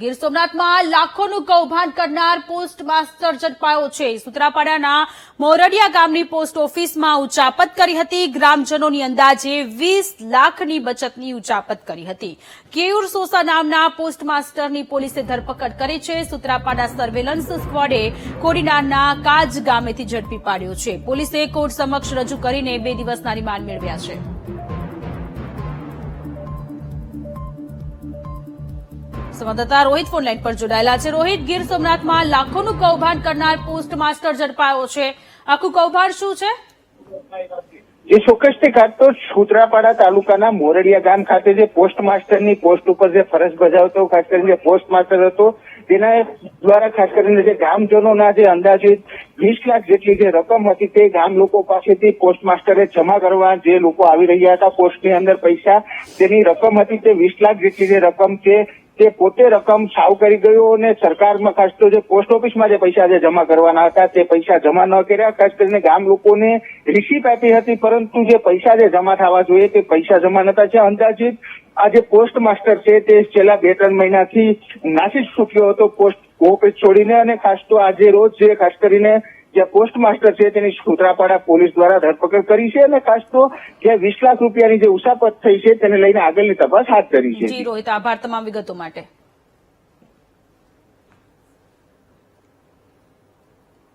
ગીર સોમનાથમાં લાખોનું કૌભાંડ કરનાર પોસ્ટ માસ્ટર ઝડપાયો છે. સુત્રાપાડાના મોરડિયા ગામની પોસ્ટ ઓફિસમાં ઉચાપત કરી હતી. ગ્રામજનોની અંદાજે વીસ લાખની બચતની ઉચાપત કરી હતી. કેયુર સોસા નામના પોસ્ટ માસ્ટરની પોલીસે ધરપકડ કરી છે. સુત્રાપાડા સર્વેલન્સ સ્ક્વોડે કોડીનારના કાજ ગામેથી ઝડપી પાડ્યો છે. પોલીસે કોર્ટ સમક્ષ રજૂ કરીને બે દિવસના રિમાન્ડ મેળવ્યા છે. સંવાદદાતા રોહિત ફોનલાઈન પર જોડાયેલા છે. રોહિત, ગીર સોમનાથમાં લાખોનું કૌભાંડ કરનાર પોસ્ટ માસ્ટર ઝડપાયો છે. આખું કૌભાંડ શું છે? એ ચોક્કસથી ખાત તો સુત્રાપાડા તાલુકાના મોરડિયા ગામ ખાતે જે પોસ્ટ માસ્ટરની પોસ્ટ ઉપર જે ફરજ બજાવતો, ખાસ કરીને પોસ્ટ માસ્ટર હતો, તેના દ્વારા ખાસ કરીને જે ગામજનોના જે અંદાજિત વીસ લાખ જેટલી જે રકમ હતી તે ગામ લોકો પાસેથી પોસ્ટ માસ્ટરે જમા કરવા જે લોકો આવી રહ્યા હતા, પોસ્ટની અંદર પૈસા, તેની રકમ હતી તે વીસ લાખ જેટલી જે રકમ છે તે પોતે રકમ સાવ કરી ગયો અને સરકારમાં ખાસ તો જે પોસ્ટ ઓફિસમાં જે પૈસા જે જમા કરવાના હતા, તે પૈસા જમા ન કર્યા. ખાસ કરીને ગામ લોકોને રિસીપ આપી હતી, પરંતુ જે પૈસા જે જમા થવા જોઈએ તે પૈસા જમા નતા છે અંદાજિત આ જે પોસ્ટ માસ્ટર છે તે છેલ્લા બે ત્રણ મહિનાથી નાસી ચૂક્યો હતો. પોસ્ટ ઓફિસ છોડીને અને ખાસ તો આજે રોજ જે ખાસ કરીને જે પોસ્ટ માસ્ટર છે તેની સુત્રાપાડા પોલીસ દ્વારા ધરપકડ કરી છે અને ખાસ તો જે વીસ લાખ રૂપિયાની જે ઉસાપત થઈ છે તેને લઈને આગળની તપાસ હાથ ધરી છે. રોહિત, આભાર તમામ વિગતો માટે.